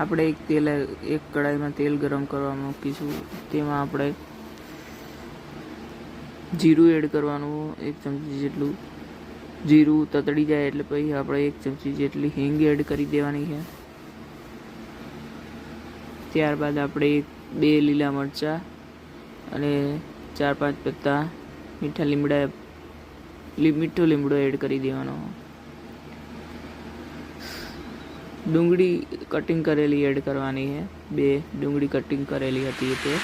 આપણે એક તેલ, એક કડાઈમાં તેલ ગરમ કરવા મૂકીશું. તેમાં આપણે જીરું એડ કરવાનું, એક ચમચી જેટલું જીરું તતડી જાય એટલે પછી આપણે એક ચમચી જેટલી હિંગ એડ કરી દેવાની છે. ત્યારબાદ આપણે એક, બે લીલા મરચાં અને ચાર પાંચ પત્તા મીઠા લીમડા મીઠો લીમડો એડ કરી દેવાનો. ડુંગળી કટિંગ કરેલી એડ કરવાની છે. બે, ડુંગળી કટિંગ કરેલી હતી તે.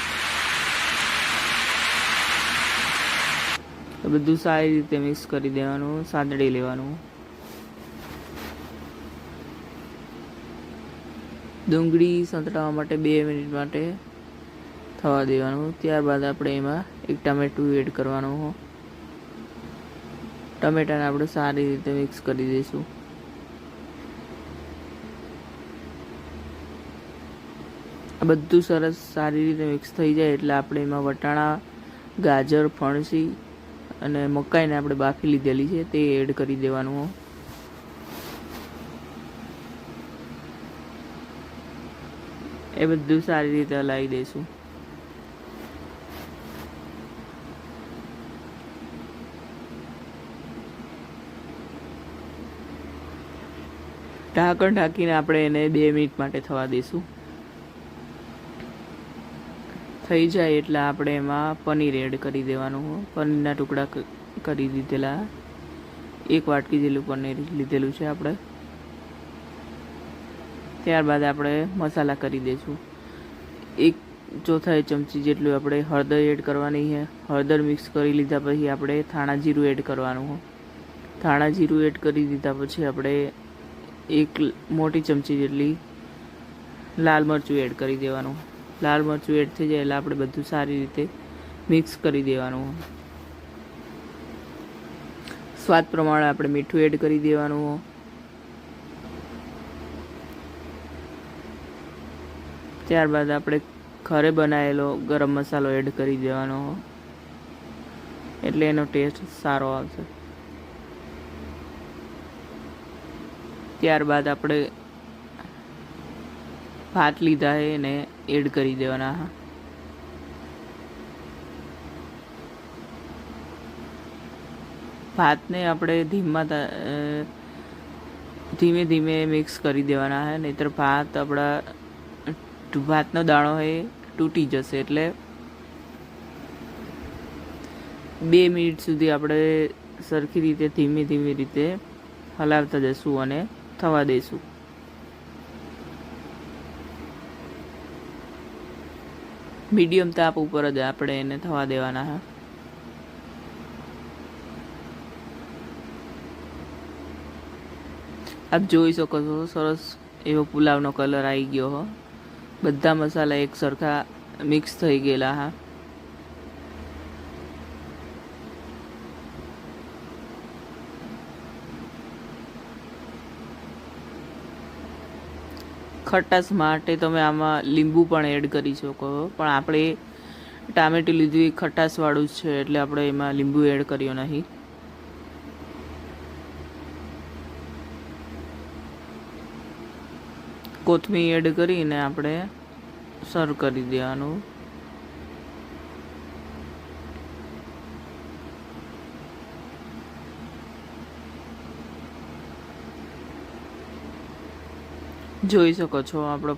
બધું સારી રીતે મિક્સ કરી દેવાનું સાંદડી લેવાનું. ડુંગળી સંતળાવવા માટે બે મિનિટ માટે થવા દેવાનું. ત્યારબાદ આપણે એમાં એક ટામેટું એડ કરવાનું. ટમેટાને આપણે સારી રીતે મિક્સ કરી દઈશું. આ બધું સરસ સારી રીતે મિક્સ થઈ જાય એટલે આપણે એમાં વટાણા, ગાજર, ફણસી અને મકાઈને આપણે બાફી લીધેલી છે, તે એડ કરી દેવાનું એ બધું સારી રીતે હલાવી દઈશું. ઢાંકણ ઢાંકીને આપણે એને બે મિનિટ માટે થવા દઈશું. થઈ જાય એટલે આપણે એમાં પનીર એડ કરી દેવાનું. પનીરના ટુકડા કરી દીધેલા. એક વાટકી જેટલું પનીર લીધેલું છે આપણે. ત્યારબાદ આપણે મસાલા કરી દઈશું એક ચોથાઈ ચમચી જેટલું આપણે હળદર એડ કરવાની છે. હળદર મિક્સ કરી લીધા પછી આપણે થાણા જીરું એડ કરવાનું હોય થાણા જીરું એડ કરી દીધા પછી આપણે એક મોટી ચમચી જેટલી લાલ મરચું એડ કરી દેવાનું. લાલ મરચું એડ થઈ જાય એટલે આપણે બધું સારી રીતે મિક્સ કરી દેવાનું. સ્વાદ પ્રમાણે આપણે મીઠું એડ કરી દેવાનું. ત્યારબાદ આપણે ઘરે બનાવેલો ગરમ મસાલો એડ કરી દેવાનો. એટલે એનો ટેસ્ટ સારો આવશે. ત્યારબાદ આપણે ભાત લીધા છે એને એડ કરી દેવાના, હા. ભાતને આપણે ધીમા ધીમે ધીમે મિક્સ કરી દેવાના છે નહીતર ભાત આપણા ભાતનો દાણો એ તૂટી જશે એટલે બે મિનિટ સુધી આપણે સરખી રીતે ધીમે ધીમે રીતે હલાવતા જઈશું અને થવા દઈશું. મીડિયમ તાપ ઉપર જ આપણે એને થવા દેવાના હા. આપ જોઈ શકો છો, સરસ એવો પુલાવનો કલર આવી ગયો હો. બધા મસાલા એક સરખા મિક્સ થઈ ગયેલા હા. ખટાશ માટે તમે આમાં લીંબુ પણ એડ કરી શકો. પણ આપણે ટામેટું લીધું એ ખટાશવાળું છે, એટલે આપણે એમાં લીંબુ એડ કર્યો નહીં. કોથમીર એડ કરીને આપણે સર્વ કરી દેવાનું. જોઈ શકો છો આપણો